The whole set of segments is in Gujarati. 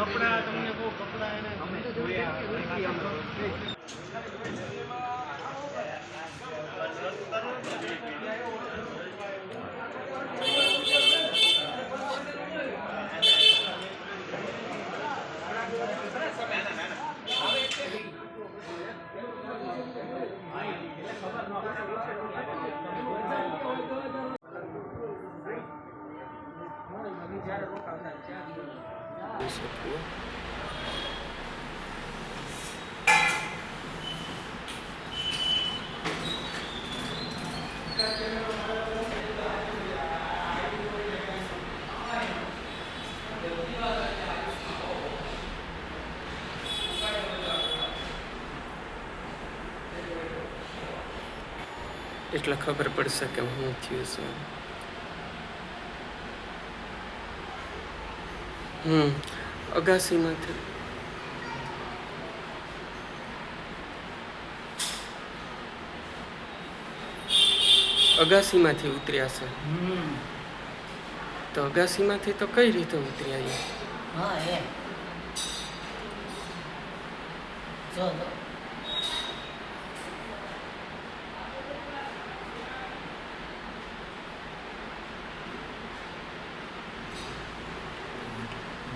કપડા તમને બહુ કપડા એને એટલે ખબર પડશે કે હું થયું છે હમ. અગાસીમાંથી અગાસીમાંથી ઉતર્યા છે. તો અગાસીમાંથી તો કઈ રીતે ઉતર્યા એ? હા એમ. જો.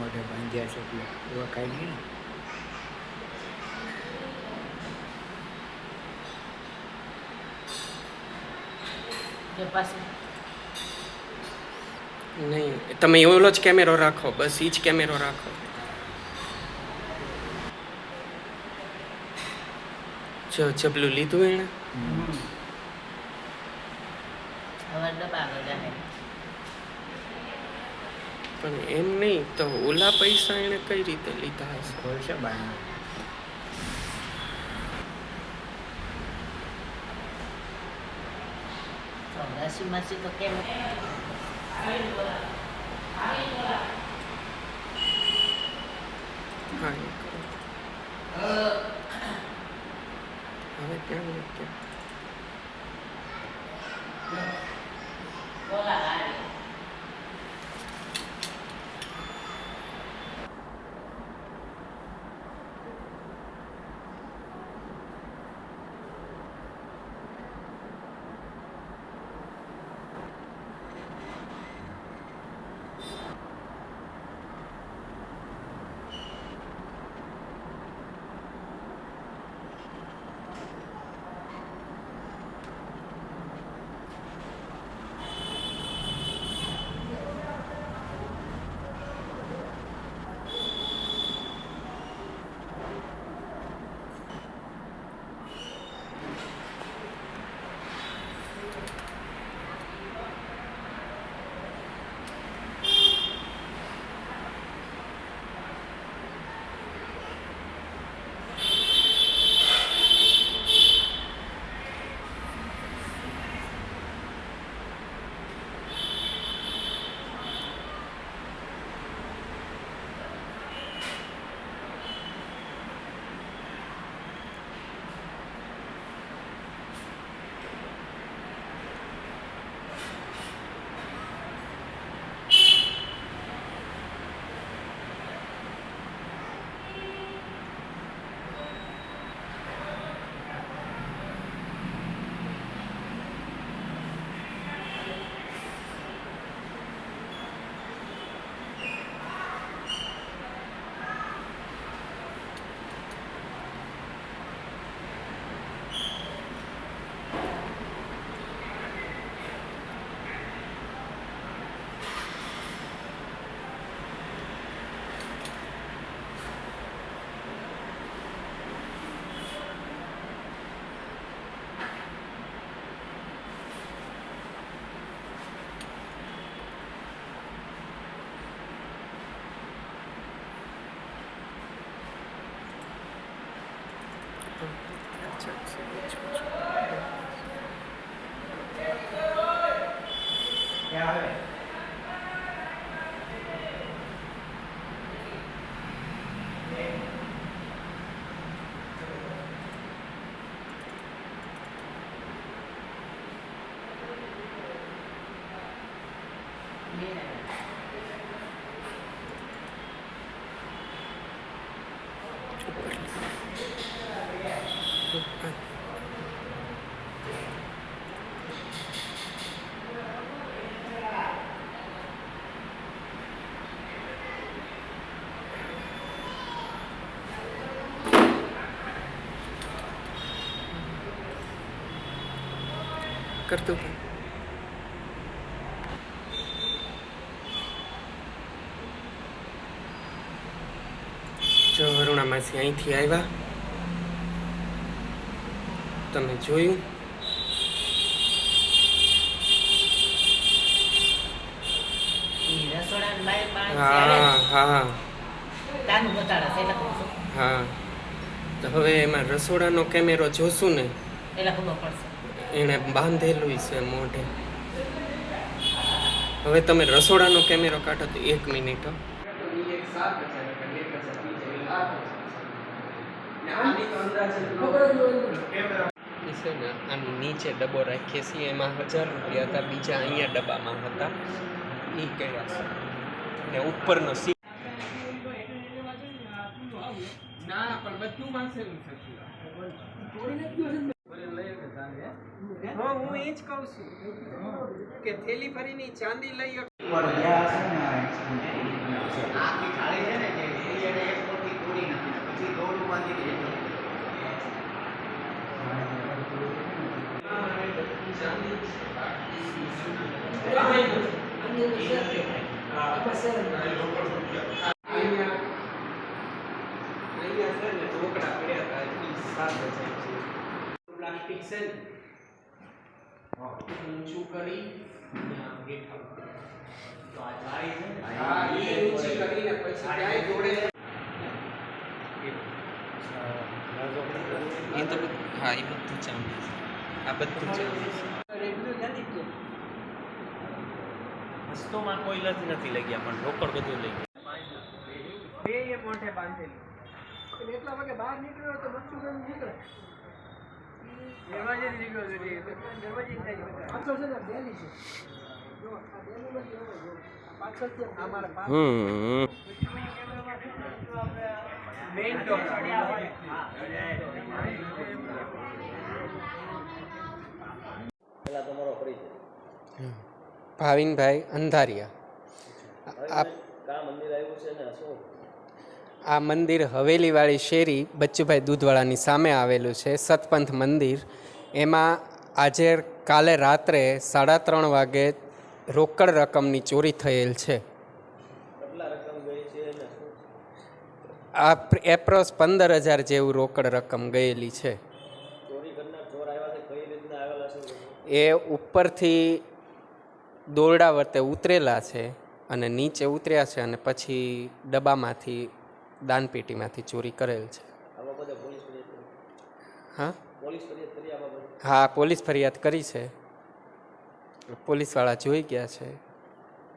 મોઢે બાંધ્યા છે એટલે એવા કાંઈ નહીં ને. નહીં તમે એવો જ કેમેરો રાખો બસ એ જ કેમેરો રાખો. જો જબલું લીધું એણે? હવે દબાવે જાહે. પણ એમ નહીં તો ઓલા પૈસા એણે કઈ રીતે લીધા હશે? ખોલશે છે ચોરાસી માસી તો કેમ? કરો. હવે ક્યાં ક્યાં Yeah. કરતું જો વરુણા માસી અહીંથી આવ્યા તમે જોયું ઈ રસોડાની બાઈ માણસ આવે હા ને, હા તાનું બતાડે છે એટલે કહું છું. હા તો હવે એમાં રસોડાનો કેમેરો જોશું ને એટલે ખબર પડશે એણે બાંધેલું છે મોઢે. હવે તમે રસોડાનો કેમેરો કાઢો તો એક મિનિટ. છે ને આની નીચે ડબ્બો રાખીએ છીએ એમાં હજાર રૂપિયા હતા બીજા અહીંયા ડબ્બામાં હતા. એ કર્યા છે. ને ઉપરનો સી ના પણ બધું છે. હા હું એ જ કહું છું કે થેલી ભરીની ચાંદી લઈ આવ. આખી થાળી છે ને તે એ એને એક મોટી તોડી નાખી ને પછી દોરડું બાંધી દીધું અહીંયા અહીંયા છે ને ઢોકળા પડ્યા હતા ઈ સાત હજાર ને ઊંચું કરી? ત્યાં બેઠા તો આ જાય છે. હા એ ઊંચી કરીને પછી ક્યાંય જોડે એ તો હા એ બધું ચાંદી આ બધું ચાંદી વસ્તુમાં કોઈ લજ નથી લઈ ગયા પણ રોકડ બધું લઈ ગયા. બે એ મોઢે બાંધેલી. એટલા વાગે બહાર નીકળ્યો તો બચ્ચું નીકળે? હમ ભાવિનભાઈ અંધારિયા. આપ કા મંદિર આવ્યું છે ને શું? આ મંદિર હવેલીવાળી શેરી બચ્ચુભાઈ દૂધવાળાની સામે આવેલું છે સતપંથ મંદિર. એમાં આજે કાલે રાત્રે સાડા ત્રણ વાગે રોકડ રકમની ચોરી થયેલ છે. આ એપ્રોસ પંદર હજાર જેવું રોકડ રકમ ગયેલી છે? એ ઉપરથી દોરડા વર્તે ઉતરેલા છે અને નીચે ઉતર્યા છે અને પછી ડબ્બામાંથી દાનપેટીમાંથી ચોરી કરેલ છે. હા? હા પોલીસ ફરિયાદ કરી છે. પોલીસવાળા જોઈ ગયા છે.